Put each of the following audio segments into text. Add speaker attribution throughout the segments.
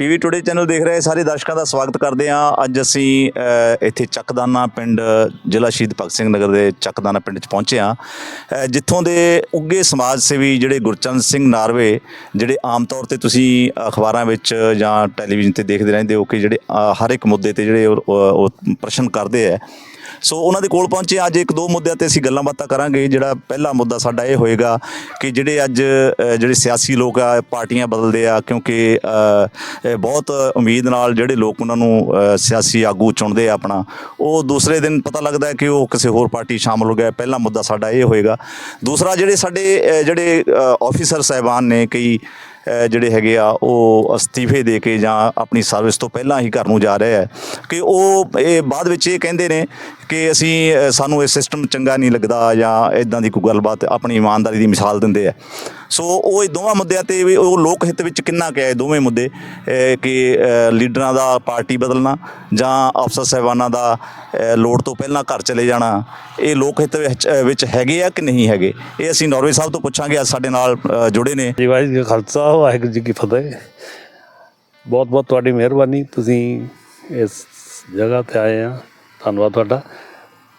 Speaker 1: PV today channel ਦੇਖ ਰਹੇ ਸਾਰੇ ਦਰਸ਼ਕਾਂ ਦਾ ਸਵਾਗਤ ਕਰਦੇ ਹਾਂ। ਅੱਜ ਅਸੀਂ ਅ, ਇੱਥੇ ਚੱਕਦਾਨਾ ਪਿੰਡ ਜ਼ਿਲ੍ਹਾ ਸ਼ਹੀਦ ਭਗਤ ਸਿੰਘ ਨਗਰ ਦੇ ਚੱਕਦਾਨਾ ਪਿੰਡ 'ਚ ਪਹੁੰਚੇ ਹਾਂ। ਅ, ਜਿੱਥੋਂ ਦੇ ਉੱਗੇ ਸਮਾਜ ਸੇਵੀ ਜਿਹੜੇ ਗੁਰਚਰਨ ਸਿੰਘ ਨਾਰਵੇ ਜਿਹੜੇ ਆਮ ਤੌਰ ਤੇ ਤੁਸੀਂ ਅਖਬਾਰਾਂ ਵਿੱਚ ਜਾਂ ਟੈਲੀਵਿਜ਼ਨ ਤੇ ਦੇਖਦੇ ਰਹਿੰਦੇ ਹੋ ਕਿ ਜਿਹੜੇ ਅ, ਹਰ ਇੱਕ ਮੁੱਦੇ ਤੇ ਜਿਹੜੇ ਉਹ ਉਹ ਪ੍ਰਸ਼ਨ ਕਰਦੇ ਹੈ ਸੋ ਉਹਨਾਂ ਦੇ ਕੋਲ ਪਹੁੰਚੇ ਅੱਜ ਇੱਕ ਦੋ ਮੁੱਦਿਆਂ ਤੇ ਅਸੀਂ ਗੱਲਾਂ ਬਾਤਾਂ ਕਰਾਂਗੇ। ਜਿਹੜਾ ਪਹਿਲਾ ਮੁੱਦਾ ਸਾਡਾ ਇਹ ਹੋਏਗਾ ਕਿ ਜਿਹੜੇ ਅੱਜ ਜਿਹੜੇ ਸਿਆਸੀ ਲੋਕ ਆ, ਪਾਰਟੀਆਂ ਬਦਲਦੇ ਆ, ਕਿਉਂਕਿ ਬਹੁਤ ਉਮੀਦ ਨਾਲ ਜਿਹੜੇ ਲੋਕ ਉਹਨਾਂ ਨੂੰ ਸਿਆਸੀ ਆਗੂ ਚੁਣਦੇ ਆ ਆਪਣਾ, ਉਹ ਦੂਸਰੇ ਦਿਨ ਪਤਾ ਲੱਗਦਾ ਕਿ ਉਹ ਕਿਸੇ ਹੋਰ ਪਾਰਟੀ ਸ਼ਾਮਲ ਹੋ ਗਿਆ ਪਹਿਲਾ ਮੁੱਦਾ ਸਾਡਾ ਇਹ ਹੋਏਗਾ। ਦੂਸਰਾ ਜਿਹੜੇ ਸਾਡੇ ਜਿਹੜੇ ਆਫੀਸਰ ਸਾਹਿਬਾਨ ਨੇ ਕਈ ਜਿਹੜੇ ਹੈਗੇ ਆ, ਉਹ ਅਸਤੀਫੇ ਦੇ ਕੇ ਜਾਂ ਆਪਣੀ ਸਰਵਿਸ ਤੋਂ ਪਹਿਲਾਂ ਹੀ ਘਰ ਨੂੰ ਜਾ ਰਿਹਾ ਆ। ਕਿ ਉਹ, ਇਹ ਬਾਅਦ ਵਿੱਚ ਇਹ ਕਹਿੰਦੇ ਨੇ ਕਿ ਅਸੀਂ ਸਾਨੂੰ ਇਹ ਸਿਸਟਮ ਚੰਗਾ ਨਹੀਂ ਲੱਗਦਾ ਜਾਂ ਇਦਾਂ ਦੀ ਕੋਈ ਗੱਲਬਾਤ ਆਪਣੀ ਇਮਾਨਦਾਰੀ ਦੀ ਮਿਸਾਲ ਦਿੰਦੇ ਆ। ਸੋ ਉਹ ਇਹ ਦੋਵਾਂ ਮੁੱਦਿਆਂ ਤੇ ਵੀ ਉਹ ਲੋਕ ਹਿੱਤ ਵਿੱਚ ਕਿੰਨਾ ਕੁ ਇਹ ਦੋਵੇਂ ਮੁੱਦੇ ਕਿ ਲੀਡਰਾਂ ਦਾ ਪਾਰਟੀ ਬਦਲਣਾ ਜਾਂ ਅਫਸਰ ਸਾਹਿਬਾਨਾਂ ਦਾ ਲੋੜ ਤੋਂ ਪਹਿਲਾਂ ਘਰ ਚਲੇ ਜਾਣਾ, ਇਹ ਲੋਕ ਹਿੱਤ ਵਿੱਚ ਹੈਗੇ ਆ ਕਿ ਨਹੀਂ ਹੈਗੇ? ਇਹ ਅਸੀਂ ਨੌਰਵੇ ਸਾਹਿਬ ਤੋਂ ਪੁੱਛਾਂਗੇ, ਅੱਜ ਸਾਡੇ ਨਾਲ ਜੁੜੇ ਨੇ।
Speaker 2: ਜੀ ਵਾਹਿਗੁਰੂ ਜੀ ਖਾਲਸਾ, ਵਾਹਿਗੁਰੂ ਜੀ ਕੀ ਫਤਿਹ। ਬਹੁਤ ਬਹੁਤ ਤੁਹਾਡੀ ਮਿਹਰਬਾਨੀ, ਤੁਸੀਂ ਇਸ ਜਗ੍ਹਾ ਤੇ ਆਏ ਆ। ਧੰਨਵਾਦ ਤੁਹਾਡਾ।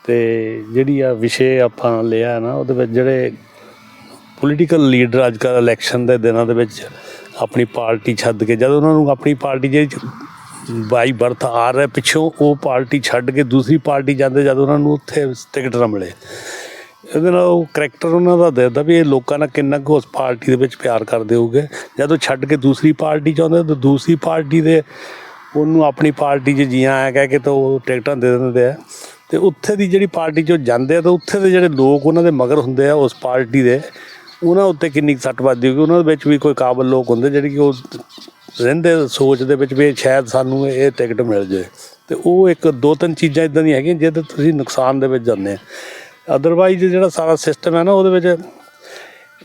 Speaker 2: ਤੇ ਜਿਹੜੀ ਆ ਵਿਸ਼ੇ ਆਪਾਂ ਲਿਆ ਨਾ, ਉਹਦੇ ਵਿੱਚ ਜਿਹੜੇ ਪੋਲੀਟੀਕਲ ਲੀਡਰ ਅੱਜ ਕੱਲ੍ਹ ਇਲੈਕਸ਼ਨ ਦੇ ਦਿਨਾਂ ਦੇ ਵਿੱਚ ਆਪਣੀ ਪਾਰਟੀ ਛੱਡ ਕੇ, ਜਦ ਉਹਨਾਂ ਨੂੰ ਆਪਣੀ ਪਾਰਟੀ ਜਿਹੜੀ ਬਾਈ ਬਰਥ ਆ ਰਿਹਾ ਪਿੱਛੋਂ, ਉਹ ਪਾਰਟੀ ਛੱਡ ਕੇ ਦੂਸਰੀ ਪਾਰਟੀ ਜਾਂਦੇ ਜਦ ਉਹਨਾਂ ਨੂੰ ਉੱਥੇ ਟਿਕਟ ਨਾ ਮਿਲੇ। ਇਹਦੇ ਨਾਲ ਉਹ ਕਰੈਕਟਰ ਉਹਨਾਂ ਦਾ ਦੱਸਦਾ ਵੀ ਇਹ ਲੋਕਾਂ ਨਾਲ ਕਿੰਨਾ ਕੁ ਉਸ ਪਾਰਟੀ ਦੇ ਵਿੱਚ ਪਿਆਰ ਕਰਦੇ ਹੋਗੇ ਜਦੋਂ ਛੱਡ ਕੇ ਦੂਸਰੀ ਪਾਰਟੀ ਚ ਆਉਂਦੇ ਤਾਂ ਦੂਸਰੀ ਪਾਰਟੀ ਦੇ ਉਹਨੂੰ ਆਪਣੀ ਪਾਰਟੀ 'ਚ ਜੀਆਂ ਆਇਆ ਕਹਿ ਕੇ ਤਾਂ ਉਹ ਟਿਕਟਾਂ ਦੇ ਦਿੰਦੇ ਆ। ਤੇ ਉੱਥੇ ਦੀ ਜਿਹੜੀ ਪਾਰਟੀ 'ਚੋਂ ਜਾਂਦੇ ਆ, ਤਾਂ ਉੱਥੇ ਦੇ ਜਿਹੜੇ ਲੋਕ ਉਹਨਾਂ ਦੇ ਮਗਰ ਹੁੰਦੇ ਆ ਉਸ ਪਾਰਟੀ ਦੇ ਉਹਨਾਂ ਉੱਤੇ ਕਿੰਨੀ ਕੁ ਸੱਟ ਵੱਜਦੀ ਹੋਊਗੀ ਉਹਨਾਂ ਦੇ ਵਿੱਚ ਵੀ ਕੋਈ ਕਾਬਲ ਲੋਕ ਹੁੰਦੇ ਜਿਹੜੇ ਕਿ ਉਹ ਰਹਿੰਦੇ ਸੋਚ ਦੇ ਵਿੱਚ ਵੀ ਸ਼ਾਇਦ ਸਾਨੂੰ ਇਹ ਟਿਕਟ ਮਿਲ ਜਾਏ। ਤੇ ਉਹ ਇੱਕ ਦੋ ਤਿੰਨ ਚੀਜ਼ਾਂ ਇਦਾਂ ਦੀਆਂ ਹੈਗੀਆਂ ਜਿਹਦੇ ਤੁਸੀਂ ਨੁਕਸਾਨ ਦੇ ਵਿੱਚ ਜਾਂਦੇ ਆ। ਅਦਰਵਾਈਜ਼ ਜਿਹੜਾ ਸਾਰਾ ਸਿਸਟਮ ਹੈ ਨਾ, ਉਹਦੇ ਵਿੱਚ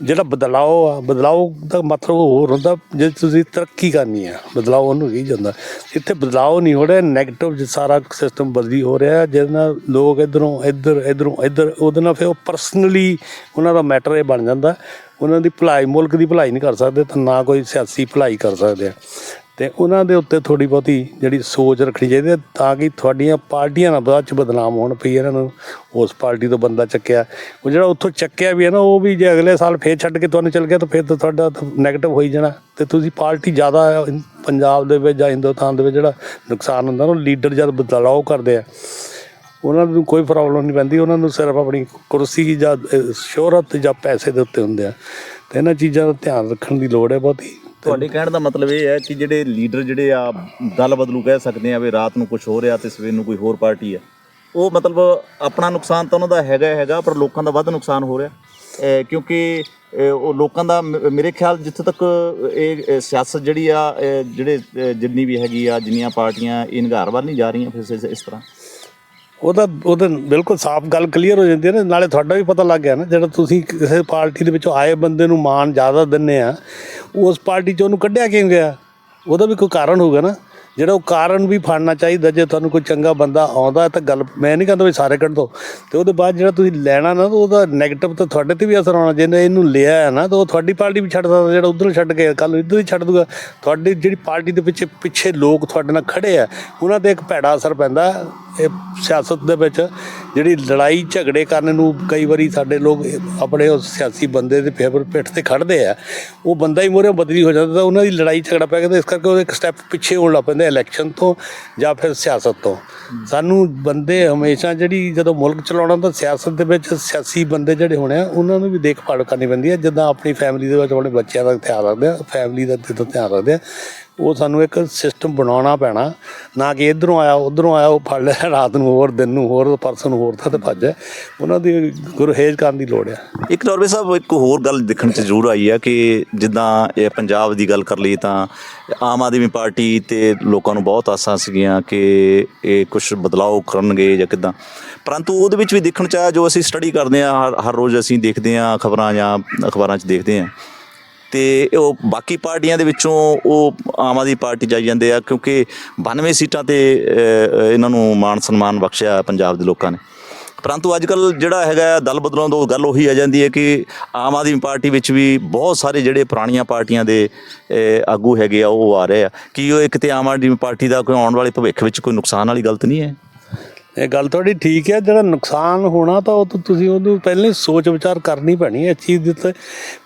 Speaker 2: ਜਿਹੜਾ ਬਦਲਾਓ ਆ, ਬਦਲਾਓ ਦਾ ਮਤਲਬ ਹੋਰ ਹੁੰਦਾ, ਜੇ ਤੁਸੀਂ ਤਰੱਕੀ ਕਰਨੀ ਆ, ਬਦਲਾਓ ਉਹਨੂੰ ਹੀ ਜਾਂਦਾ। ਇੱਥੇ ਬਦਲਾਓ ਨਹੀਂ ਹੋ ਰਿਹਾ 네ਗੇਟਿਵ ਜਿ ਸਾਰਾ ਸਿਸਟਮ ਬਦਲੀ ਹੋ ਰਿਹਾ, ਜਿਹਦੇ ਨਾਲ ਲੋਕ ਇਧਰੋਂ, ਇੱਧਰ ਇਧਰੋਂ, ਇੱਧਰ, ਉਹਦੇ ਨਾਲ ਫਿਰ ਉਹ ਪਰਸਨਲੀ ਉਹਨਾਂ ਦਾ ਮੈਟਰ ਇਹ ਬਣ ਜਾਂਦਾ। ਉਹਨਾਂ ਦੀ ਭਲਾਈ, ਮੁਲਕ ਦੀ ਭਲਾਈ ਨਹੀਂ ਕਰ ਸਕਦੇ ਤਾਂ ਨਾ ਕੋਈ ਸਿਆਸੀ ਭਲਾਈ ਕਰ ਸਕਦੇ ਆ। ਤੇ ਉਹਨਾਂ ਦੇ ਉੱਤੇ ਥੋੜੀ ਬਹੁਤੀ ਜਿਹੜੀ ਸੋਚ ਰੱਖਣੀ ਚਾਹੀਦੀ ਹੈ ਤਾਂ ਕਿ ਤੁਹਾਡੀਆਂ ਪਾਰਟੀਆਂ ਨਾ ਬਾਅਦ ਚ ਬਦਨਾਮ ਹੋਣ ਪਈ ਇਹਨਾਂ ਨੂੰ ਉਸ ਪਾਰਟੀ ਤੋਂ ਬੰਦਾ ਚੱਕਿਆ। ਉਹ ਜਿਹੜਾ ਉੱਥੋਂ ਚੱਕਿਆ ਵੀ ਹੈ ਨਾ, ਉਹ ਵੀ ਜੇ ਅਗਲੇ ਸਾਲ ਫੇਰ ਛੱਡ ਕੇ ਤੁਹਾਨੂੰ ਚਲ ਗਿਆ ਤਾਂ ਫਿਰ ਤਾਂ ਤੁਹਾਡਾ ਨੈਗੇਟਿਵ ਹੋਈ ਜਾਣਾ। ਤੇ ਤੁਸੀਂ ਪਾਰਟੀ ਜ਼ਿਆਦਾ ਪੰਜਾਬ ਦੇ ਵਿੱਚ ਜਾਂ ਹਿੰਦੁਸਤਾਨ ਦੇ ਵਿੱਚ ਜਿਹੜਾ ਨੁਕਸਾਨ ਹੁੰਦਾ ਨਾ ਲੀਡਰ ਜਦ ਬਦਲਾਅ ਕਰਦੇ ਆ। ਉਹਨਾਂ ਨੂੰ ਕੋਈ ਪ੍ਰੋਬਲਮ ਨਹੀਂ ਪੈਂਦੀ, ਉਹਨਾਂ ਨੂੰ ਸਿਰਫ ਆਪਣੀ ਕੁਰਸੀ ਜਾਂ ਸ਼ੋਹਰਤ ਜਾਂ ਪੈਸੇ ਦੇ ਉੱਤੇ ਹੁੰਦੇ ਆ। ਤੇ ਇਹਨਾਂ ਚੀਜ਼ਾਂ ਦਾ ਧਿਆਨ ਰੱਖਣ ਦੀ ਲੋੜ ਹੈ ਬਹੁਤੀ।
Speaker 1: ਤੁਹਾਡੇ ਕਹਿਣ ਦਾ ਮਤਲਬ ਇਹ ਹੈ ਕਿ ਜਿਹੜੇ ਲੀਡਰ ਜਿਹੜੇ ਆ, ਦਲ ਬਦਲੂ ਕਹਿ ਸਕਦੇ ਆ ਵੀ ਰਾਤ ਨੂੰ ਕੁਝ ਹੋ ਰਿਹਾ ਤੇ ਸਵੇਰ ਨੂੰ ਕੋਈ ਹੋਰ ਪਾਰਟੀ ਆ ਉਹ ਮਤਲਬ ਆਪਣਾ ਨੁਕਸਾਨ ਤਾਂ ਉਹਨਾਂ ਦਾ ਹੈਗਾ ਹੈਗਾ, ਪਰ ਲੋਕਾਂ ਦਾ ਵੱਧ ਨੁਕਸਾਨ ਹੋ ਰਿਹਾ। ਕਿਉਂਕਿ ਉਹ ਲੋਕਾਂ ਦਾ ਮ- ਮੇਰੇ ਖਿਆਲ ਜਿੱਥੇ ਤੱਕ ਇਹ ਸਿਆਸਤ ਜਿਹੜੀ ਆ ਜਿਹੜੇ ਜਿੰਨੀ ਵੀ ਹੈਗੀ ਆ, ਜਿੰਨੀਆਂ ਪਾਰਟੀਆਂ, ਇਹ ਨਿਘਾਰ ਵੱਲ ਨਹੀਂ ਜਾ ਰਹੀਆਂ ਫਿਰ ਇਸ- ਤਰ੍ਹਾਂ।
Speaker 2: ਉਹ ਤਾਂ ਉਹ ਤਾਂ ਬਿਲਕੁਲ ਸਾਫ਼ ਗੱਲ ਕਲੀਅਰ ਹੋ ਜਾਂਦੀ ਹੈ ਨਾ, ਨਾਲੇ ਤੁਹਾਡਾ ਵੀ ਪਤਾ ਲੱਗ ਗਿਆ ਨਾ, ਜਿਹੜਾ ਤੁਸੀਂ ਕਿਸੇ ਪਾਰਟੀ ਦੇ ਵਿੱਚੋਂ ਆਏ ਬੰਦੇ ਨੂੰ ਮਾਣ ਜ਼ਿਆਦਾ ਦਿੰਨੇ ਆ, ਉਸ ਪਾਰਟੀ 'ਚ ਉਹਨੂੰ ਕੱਢਿਆ ਕਿਉਂ ਗਿਆ? ਉਹਦਾ ਵੀ ਕੋਈ ਕਾਰਨ ਹੋਊਗਾ ਨਾ? ਜਿਹੜਾ ਉਹ ਕਾਰਨ ਵੀ ਫੜਨਾ ਚਾਹੀਦਾ, ਜੇ ਤੁਹਾਨੂੰ ਕੋਈ ਚੰਗਾ ਬੰਦਾ ਆਉਂਦਾ ਤਾਂ ਗੱਲ, ਮੈਂ ਨਹੀਂ ਕਹਿੰਦਾ ਵੀ ਸਾਰੇ ਕੱਢ ਦੋ ਤੇ ਉਹਦੇ ਬਾਅਦ ਜਿਹੜਾ ਤੁਸੀਂ ਲੈਣਾ ਨਾ, ਤਾਂ ਉਹਦਾ ਨੈਗੇਟਿਵ ਤਾਂ ਤੁਹਾਡੇ ਤੇ ਵੀ ਅਸਰ ਆਉਣਾ ਜਿਹਨੇ ਇਹਨੂੰ ਲਿਆ ਹੈ ਨਾ, ਤਾਂ ਉਹ ਤੁਹਾਡੀ ਪਾਰਟੀ ਵੀ ਛੱਡ ਸਕਦਾ, ਜਿਹੜਾ ਉਧਰ ਛੱਡ ਕੇ ਕੱਲ ਇੱਧਰ ਹੀ ਛੱਡ ਦੂਗਾ। ਤੁਹਾਡੀ ਜਿਹੜੀ ਪਾਰਟੀ ਦੇ ਪਿੱਛੇ ਪਿੱਛੇ ਲੋਕ ਤੁਹਾਡੇ ਨਾਲ ਖੜੇ ਆ, ਉਹਨਾਂ ਤੇ ਇੱਕ ਭੈੜਾ ਅਸਰ ਪੈਂਦਾ ਇਹ ਸਿਆਸਤ ਦੇ ਵਿੱਚ, ਜਿਹੜੀ ਲੜਾਈ ਝਗੜੇ ਕਰਨ ਨੂੰ ਕਈ ਵਾਰੀ ਸਾਡੇ ਲੋਕ ਆਪਣੇ ਉਸ ਸਿਆਸੀ ਬੰਦੇ ਦੇ ਫੇਵਰ ਪਿੱਠ ਤੇ ਖੜਦੇ ਆ, ਉਹ ਬੰਦਾ ਹੀ ਮੋਰੇ ਬਦਲੀ ਹੋ ਜਾਂਦਾ, ਤਾਂ ਉਹਨਾਂ ਦੀ ਲੜਾਈ ਝਗੜਾ ਪੈ ਗਿਆ, ਤਾਂ ਇਸ ਕਰਕੇ ਉਹ ਇੱਕ ਸਟੈਪ ਪਿੱਛੇ ਹੋਣ ਲੱਗ ਪੈਂਦੇ ਇਲੈਕਸ਼ਨ ਤੋਂ ਜਾਂ ਫਿਰ ਸਿਆਸਤ ਤੋਂ। ਸਾਨੂੰ ਬੰਦੇ ਹਮੇਸ਼ਾ ਜਿਹੜੀ ਜਦੋਂ ਮੁਲਕ ਚਲਾਉਣਾ ਤਾਂ ਸਿਆਸਤ ਦੇ ਵਿੱਚ ਸਿਆਸੀ ਬੰਦੇ ਜਿਹੜੇ ਹੋਣੇ ਆ, ਉਹਨਾਂ ਨੂੰ ਵੀ ਦੇਖਭਾਲ ਕਰਨੀ ਪੈਂਦੀ ਹੈ ਜਿੱਦਾਂ ਆਪਣੀ ਫੈਮਿਲੀ ਦੇ ਵਿੱਚ ਆਪਣੇ ਬੱਚਿਆਂ ਦਾ ਧਿਆਨ ਰੱਖਦੇ ਆ ਫੈਮਿਲੀ ਦਾ ਤੇ ਧਿਆਨ ਰੱਖਦੇ ਆ। ਉਹ ਸਾਨੂੰ ਇੱਕ ਸਿਸਟਮ ਬਣਾਉਣਾ ਪੈਣਾ। ਨਾ ਕਿ ਇਧਰੋਂ ਆਇਆ, ਉਧਰੋਂ ਆਇਆ, ਉਹ ਫੜ ਲਿਆ, ਰਾਤ ਨੂੰ ਹੋਰ, ਦਿਨ ਨੂੰ ਹੋਰ ਪਰਸਨ ਹੋਰ ਥਾਂ ਤੇ ਭੱਜ ਜਾਏ। ਉਹਨਾਂ ਦੀ ਗੁਰਹੇਜ ਕਰਨ ਦੀ ਲੋੜ ਹੈ
Speaker 1: ਇੱਕ ਨੌਰਵੇ ਸਾਹਿਬ, ਇੱਕ ਹੋਰ ਗੱਲ ਦੇਖਣ 'ਚ ਜ਼ਰੂਰ ਆਈ ਹੈ ਕਿ ਜਿੱਦਾਂ ਇਹ ਪੰਜਾਬ ਦੀ ਗੱਲ ਕਰ ਲਈ ਤਾਂ ਆਮ ਆਦਮੀ ਪਾਰਟੀ ਤੇ ਲੋਕਾਂ ਨੂੰ ਬਹੁਤ ਆਸਾਂ ਸੀਗੀਆਂ ਕਿ ਇਹ ਕੁਝ ਬਦਲਾਅ ਕਰਨਗੇ ਜਾਂ ਕਿਦਾਂ। ਪਰੰਤੂ ਉਹਦੇ ਵਿੱਚ ਵੀ ਦੇਖਣ 'ਚ ਆਇਆ, ਜੋ ਅਸੀਂ ਸਟੱਡੀ ਕਰਦੇ ਆ ਹਰ ਹਰ ਰੋਜ਼ ਅਸੀਂ ਦੇਖਦੇ ਆ ਖਬਰਾਂ ਜਾਂ ਅਖਬਾਰਾਂ 'ਚ ਦੇਖਦੇ ਆ ਤੇ ਉਹ ਬਾਕੀ ਪਾਰਟੀਆਂ ਦੇ ਵਿੱਚੋਂ ਉਹ ਆਮ ਆਦਮੀ ਪਾਰਟੀ ਜਾਈ ਜਾਂਦੇ ਆ, ਕਿਉਂਕਿ 92 ਸੀਟਾਂ ਤੇ ਇਹਨਾਂ ਨੂੰ ਮਾਣ ਸਨਮਾਨ ਬਖਸ਼ਿਆ ਪੰਜਾਬ ਦੇ ਲੋਕਾਂ ਨੇ। ਪਰੰਤੂ ਅੱਜ ਕੱਲ ਜਿਹੜਾ ਹੈਗਾ ਦਲ ਬਦਲਣ ਤੋਂ ਗੱਲ ਉਹੀ ਆ ਜਾਂਦੀ ਹੈ ਕਿ ਆਮ ਆਦਮੀ ਪਾਰਟੀ ਵਿੱਚ ਵੀ ਬਹੁਤ ਸਾਰੇ ਜਿਹੜੇ ਪੁਰਾਣੀਆਂ ਪਾਰਟੀਆਂ ਦੇ ਆਗੂ ਹੈਗੇ ਆ, ਉਹ ਆ ਰਹੇ ਆ। ਕਿ ਉਹ ਇੱਕ ਤੇ ਆਮ ਆਦਮੀ ਪਾਰਟੀ ਦਾ ਕੋਈ ਆਉਣ ਵਾਲੇ ਭਵਿੱਖ ਵਿੱਚ ਕੋਈ ਨੁਕਸਾਨ ਵਾਲੀ ਗਲਤ ਨਹੀਂ ਹੈ?
Speaker 2: ਇਹ ਗੱਲ ਤੁਹਾਡੀ ਠੀਕ ਹੈ, ਜਿਹੜਾ ਨੁਕਸਾਨ ਹੋਣਾ ਤਾਂ ਉਹ ਤਾਂ ਤੁਸੀਂ ਉਹਨੂੰ ਪਹਿਲਾਂ ਹੀ ਸੋਚ ਵਿਚਾਰ ਕਰਨੀ ਪੈਣੀ ਹੈ ਇਸ ਚੀਜ਼ ਦੇ ਉੱਤੇ,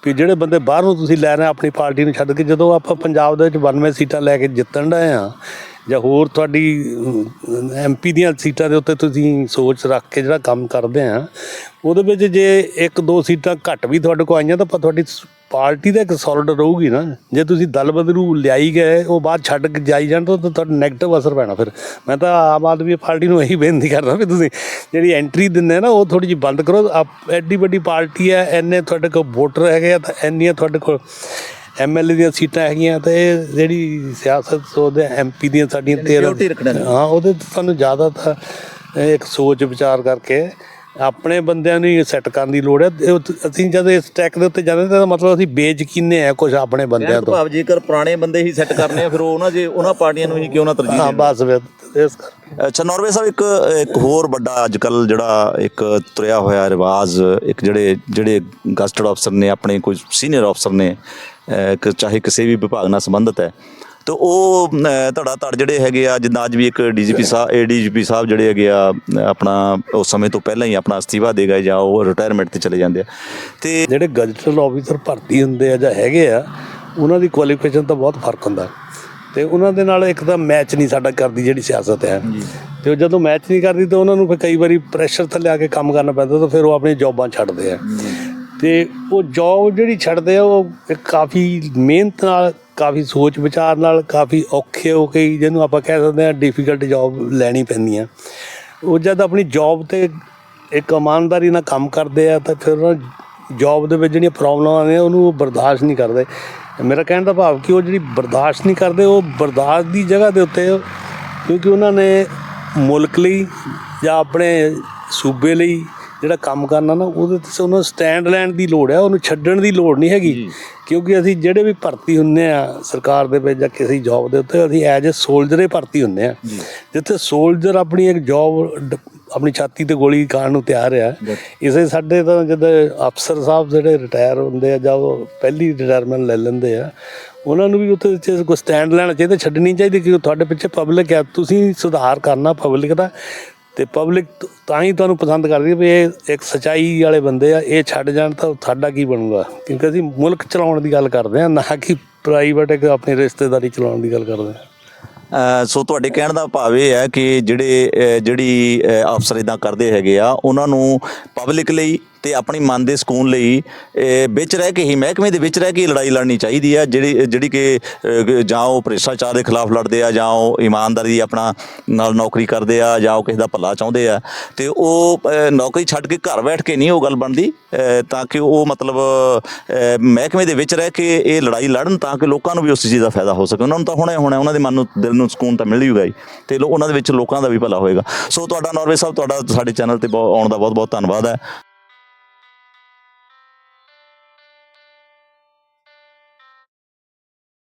Speaker 2: ਵੀ ਜਿਹੜੇ ਬੰਦੇ ਬਾਹਰੋਂ ਤੁਸੀਂ ਲੈ ਰਹੇ ਆਪਣੀ ਪਾਰਟੀ ਨੂੰ ਛੱਡ ਕੇ, ਜਦੋਂ ਆਪਾਂ ਪੰਜਾਬ ਦੇ ਵਿੱਚ 92 ਸੀਟਾਂ ਲੈ ਕੇ ਜਿੱਤਣ ਡਏ ਆ ਜਾਂ ਹੋਰ ਤੁਹਾਡੀ ਐਮਪੀ ਦੀਆਂ ਸੀਟਾਂ ਦੇ ਉੱਤੇ ਤੁਸੀਂ ਸੋਚ ਰੱਖ ਕੇ ਜਿਹੜਾ ਕੰਮ ਕਰਦੇ ਆ ਉਹਦੇ ਵਿੱਚ ਜੇ ਇੱਕ ਦੋ ਸੀਟਾਂ ਘੱਟ ਵੀ ਤੁਹਾਡੇ ਕੋਲ ਆਈਆਂ ਤਾਂ ਆਪਾਂ ਤੁਹਾਡੀ ਪਾਰਟੀ ਦਾ ਇੱਕ ਸੋਲਿਡ ਰਹੂਗੀ ਨਾ। ਜੇ ਤੁਸੀਂ ਦਲ ਬਦਲੂ ਲਿਆਈ ਗਏ ਉਹ ਬਾਅਦ ਛੱਡ ਕੇ ਜਾਈ ਜਾਣ ਤਾਂ ਤੁਹਾਡਾ 네ਗੇਟਿਵ ਅਸਰ ਪੈਣਾ ਫਿਰ। ਮੈਂ ਤਾਂ ਆਮ ਆਦਮੀ ਪਾਰਟੀ ਨੂੰ ਇਹੀ ਬੇਨਤੀ ਕਰਦਾ ਵੀ ਤੁਸੀਂ ਜਿਹੜੀ ਐਂਟਰੀ ਦਿੰਦੇ ਨਾ ਉਹ ਥੋੜੀ ਜਿਹੀ ਬੰਦ ਕਰੋ। ਐਡੀ ਵੱਡੀ ਪਾਰਟੀ ਹੈ ਐਨੇ ਤੁਹਾਡੇ ਕੋਲ ਵੋਟਰ ਹੈਗੇ ਆ ਤਾਂ ਇੰਨੀਆਂ ਤੁਹਾਡੇ ਕੋਲ ਐਮਐਲਏ ਦੀਆਂ ਸੀਟਾਂ ਹੈਗੀਆਂ ਤੇ ਇਹ ਜਿਹੜੀ ਸਿਆਸਤ ਉਹਦੇ ਐਮਪੀ ਦੀਆਂ ਸਾਡੀਆਂ 13 ਹਾਂ ਉਹਦੇ ਤੇ ਸਾਨੂੰ ਜ਼ਿਆਦਾ ਤਾਂ ਇੱਕ ਸੋਚ ਵਿਚਾਰ ਕਰਕੇ ਆਪਣੇ ਬੰਦਿਆਂ ਨੂੰ ਹੀ ਸੈੱਟ ਕਰਨ ਦੀ ਲੋੜ ਹੈ। ਇਹ ਅਸੀਂ ਜਦ ਇਸ ਟੈਕ ਦੇ ਉੱਤੇ ਜਾਂਦੇ ਤਾਂ ਮਤਲਬ ਅਸੀਂ ਬੇਯਕੀਨੇ ਆ ਕੁਝ ਆਪਣੇ ਬੰਦਿਆਂ ਤੋਂ
Speaker 1: ਭਾਵ ਜੇਕਰ ਪੁਰਾਣੇ ਬੰਦੇ ਹੀ ਸੈੱਟ ਕਰਨੇ ਆ ਫਿਰ ਉਹ ਉਹਨਾਂ ਜੇ ਉਹਨਾਂ ਪਾਰਟੀਆਂ ਨੂੰ ਹੀ ਕਿਉਂ ਨਾ ਤਰਜੀਹ
Speaker 2: ਹਾਂ ਬਸ ਇਸ
Speaker 1: ਅੱਛਾ ਨੌਰਵੇ ਸਾਹਿਬ ਇੱਕ ਇੱਕ ਹੋਰ ਵੱਡਾ ਅੱਜ ਕੱਲ ਜਿਹੜਾ ਇੱਕ ਤੁਰਿਆ ਹੋਇਆ ਰਿਵਾਜ ਇੱਕ ਜਿਹੜੇ ਜਿਹੜੇ ਗਸਟਡ ਅਫਸਰ ਨੇ ਆਪਣੇ ਕੋਈ ਸੀਨੀਅਰ ਅਫਸਰ ਨੇ ਚਾਹੇ ਕਿਸੇ ਵੀ ਵਿਭਾਗ ਨਾਲ ਸੰਬੰਧਿਤ ਹੈ ਤੇ ਉਹ ਧੜਾ ਧੜ ਜਿਹੜੇ ਹੈਗੇ ਆ ਜਿੱਦਾਂ ਅੱਜ ਵੀ ਇੱਕ ਡੀਜੀਪੀ ਸਾਹਿਬ ਏਡੀਜੀਪੀ ਸਾਹਿਬ ਜਿਹੜੇ ਹੈਗੇ ਆ ਆਪਣਾ ਉਸ ਸਮੇਂ ਤੋਂ ਪਹਿਲਾਂ ਹੀ ਆਪਣਾ ਅਸਤੀਫਾ ਦੇ ਗਏ ਜਾਂ ਉਹ ਰਿਟਾਇਰਮੈਂਟ ਤੇ ਚਲੇ ਜਾਂਦੇ ਆ। ਤੇ
Speaker 2: ਜਿਹੜੇ ਗਜਟਲ ਆਫੀਸਰ ਭਰਤੀ ਹੁੰਦੇ ਆ ਜਾਂ ਹੈਗੇ ਆ ਉਹਨਾਂ ਦੀ ਕੁਆਲੀਫਿਕੇਸ਼ਨ ਤਾਂ ਬਹੁਤ ਫ਼ਰਕ ਹੁੰਦਾ। ਤੇ ਉਹਨਾਂ ਦੇ ਨਾਲ ਇੱਕ ਤਾਂ ਮੈਚ ਨਹੀਂ ਸਾਡਾ ਕਰਦੀ ਜਿਹੜੀ ਸਿਆਸਤ ਹੈ। ਤੇ ਜਦੋਂ ਮੈਚ ਨਹੀਂ ਕਰਦੀ ਤਾਂ ਉਹਨਾਂ ਨੂੰ ਫਿਰ ਕਈ ਵਾਰੀ ਪ੍ਰੈਸ਼ਰ ਥੱਲੇ ਆ ਕੇ ਕੰਮ ਕਰਨਾ ਪੈਂਦਾ ਤਾਂ ਫਿਰ ਉਹ ਆਪਣੀ ਜੌਬਾਂ ਛੱਡਦੇ ਆ। ਤੇ ਉਹ ਜੌਬ ਜਿਹੜੀ ਛੱਡਦੇ ਆ ਉਹ ਕਾਫੀ ਮਿਹਨਤ ਨਾਲ ਕਾਫੀ ਸੋਚ ਵਿਚਾਰ ਨਾਲ ਕਾਫੀ ਔਖੇ ਹੋ ਕੇ ਜਿਹਨੂੰ ਆਪਾਂ ਕਹਿ ਸਕਦੇ ਹਾਂ ਡਿਫਿਕਲਟ ਜੌਬ ਲੈਣੀ ਪੈਂਦੀ ਪੈਂਦੀਆਂ ਉਹ ਜਦ ਆਪਣੀ ਜੌਬ ਤੇ ਇੱਕ ਇਮਾਨਦਾਰੀ ਨਾਲ ਕੰਮ ਕਰਦੇ ਆ ਤਾਂ ਫਿਰ ਉਹਨਾਂ ਜੌਬ ਦੇ ਵਿੱਚ ਜਿਹੜੀਆਂ ਪ੍ਰੋਬਲਮਾਂ ਨੇ ਉਹਨੂੰ ਉਹ ਬਰਦਾਸ਼ਤ ਨਹੀਂ ਕਰਦੇ। ਮੇਰਾ ਕਹਿਣ ਦਾ ਭਾਵ ਕਿ ਉਹ ਜਿਹੜੀ ਬਰਦਾਸ਼ਤ ਨਹੀਂ ਕਰਦੇ, ਉਹ ਬਰਦਾਸ਼ਤ ਦੀ ਜਗ੍ਹਾ ਦੇ ਉੱਤੇ ਕਿਉਂਕਿ ਉਹਨਾਂ ਨੇ ਮੁਲਕ ਲਈ ਜਾਂ ਆਪਣੇ ਸੂਬੇ ਲਈ ਜਿਹੜਾ ਕੰਮ ਕਰਨਾ ਨਾ ਉਹਦੇ ਤੇ ਉਹਨਾਂ ਸਟੈਂਡ ਲੈਣ ਦੀ ਲੋੜ ਹੈ ਉਹਨੂੰ ਛੱਡਣ ਦੀ ਲੋੜ ਨਹੀਂ ਹੈਗੀ। ਕਿਉਂਕਿ ਅਸੀਂ ਜਿਹੜੇ ਵੀ ਭਰਤੀ ਹੁੰਨੇ ਆ ਸਰਕਾਰ ਦੇ ਵਿੱਚ ਜਾਂ ਕਿਸੇ ਜੌਬ ਦੇ ਉੱਤੇ ਅਸੀਂ ਐਜ ਅ ਸੋਲਜਰ ਹੀ ਭਰਤੀ ਹੁੰਨੇ ਆ। ਜਿੱਥੇ ਸੋਲਜਰ ਆਪਣੀ ਇੱਕ ਜੌਬ ਆਪਣੀ ਛਾਤੀ ਤੇ ਗੋਲੀ ਖਾਣ ਨੂੰ ਤਿਆਰ ਆ ਇਸੇ ਸਾਡੇ ਤਾਂ ਜਦ ਅਫਸਰ ਸਾਹਿਬ ਜਿਹੜੇ ਰਿਟਾਇਰ ਹੁੰਦੇ ਆ ਜਾਂ ਉਹ ਪਹਿਲੀ ਰਿਟਾਇਰਮੈਂਟ ਲੈ ਲੈਂਦੇ ਆ ਉਹਨਾਂ ਨੂੰ ਵੀ ਉੱਥੇ ਚ ਕੋਈ ਸਟੈਂਡ ਲੈਣਾ ਚਾਹੀਦਾ ਛੱਡਣੀ ਚਾਹੀਦੀ ਕਿ ਤੁਹਾਡੇ ਪਿੱਛੇ ਪਬਲਿਕ ਹੈ ਤੁਸੀਂ ਸੁਧਾਰ ਕਰਨਾ ਪਬਲਿਕ ਦਾ। ਤੇ ਪਬਲਿਕ ਤਾਂ ਹੀ ਤੁਹਾਨੂੰ ਪਸੰਦ ਕਰਦੀ ਵੀ ਇਹ ਇੱਕ ਸਚਾਈ ਵਾਲੇ ਬੰਦੇ ਆ, ਇਹ ਛੱਡ ਜਾਣ ਤਾਂ ਸਾਡਾ ਕੀ ਬਣੂਗਾ? ਕਿਉਂਕਿ ਅਸੀਂ ਮੁਲਕ ਚਲਾਉਣ ਦੀ ਗੱਲ ਕਰਦੇ ਆ, ਨਾ ਕਿ ਪ੍ਰਾਈਵੇਟ ਇੱਕ ਆਪਣੀ ਰਿਸ਼ਤੇਦਾਰੀ ਚਲਾਉਣ ਦੀ ਗੱਲ ਕਰਦੇ ਆ।
Speaker 1: ਸੋ ਤੁਹਾਡੇ ਕਹਿਣ ਦਾ ਭਾਵ ਇਹ ਹੈ ਕਿ ਜਿਹੜੇ ਜਿਹੜੀ ਅਫਸਰ ਇਦਾਂ ਕਰਦੇ ਹੈਗੇ ਆ, ਉਹਨਾਂ ਨੂੰ ਪਬਲਿਕ ਲਈ ਤੇ ਆਪਣੀ ਮਨ ਦੇ ਸਕੂਨ ਲਈ ਵਿੱਚ ਰਹਿ ਕੇ ਹੀ ਮਹਿਕਮੇ ਦੇ ਵਿੱਚ ਰਹਿ ਕੇ ਲੜਾਈ ਲੜਨੀ ਚਾਹੀਦੀ ਆ ਜਿਹੜੀ ਜਿਹੜੀ ਕਿ ਜਾਂ ਉਹ ਭ੍ਰਿਸ਼ਟਾਚਾਰ ਦੇ ਖਿਲਾਫ ਲੜਦੇ ਆ ਜਾਂ ਉਹ ਇਮਾਨਦਾਰੀ ਆਪਣਾ ਨਾਲ ਨੌਕਰੀ ਕਰਦੇ ਆ ਜਾਂ ਉਹ ਕਿਸੇ ਦਾ ਭਲਾ ਚਾਹੁੰਦੇ ਆ ਤੇ ਉਹ ਅ, ਨੌਕਰੀ ਛੱਡ ਕੇ ਘਰ ਬੈਠ ਕੇ ਨਹੀਂ ਉਹ ਗੱਲ ਬਣਦੀ ਤਾਂ ਕਿ ਉਹ ਮਤਲਬ ਮਹਿਕਮੇ ਦੇ ਵਿੱਚ ਰਹਿ ਕੇ ਇਹ ਲੜਾਈ ਲੜਨ ਤਾਂ ਕਿ ਲੋਕਾਂ ਨੂੰ ਵੀ ਉਸ ਚੀਜ਼ ਦਾ ਫਾਇਦਾ ਹੋ ਸਕੇ। ਉਹਨਾਂ ਨੂੰ ਤਾਂ ਹੁਣੇ ਹੁਣੇ ਉਹਨਾਂ ਦੇ ਮਨ ਨੂੰ ਦਿਲ ਨੂੰ ਸਕੂਨ ਤਾਂ ਮਿਲ ਜੂਗਾ ਹੀ ਤੇ ਉਹਨਾਂ ਦੇ ਵਿੱਚ ਲੋਕਾਂ ਦਾ ਵੀ ਭਲਾ ਹੋਏਗਾ। ਸੋ ਤੁਹਾਡਾ ਨੌਰਵੇ ਸਾਹਿਬ ਤੁਹਾਡਾ ਸਾਡੇ ਚੈਨਲ ਤੇ ਬਹੁਤ- ਆਉਣ ਦਾ ਬਹੁਤ ਬਹੁਤ ਧੰਨਵਾਦ ਹੈ।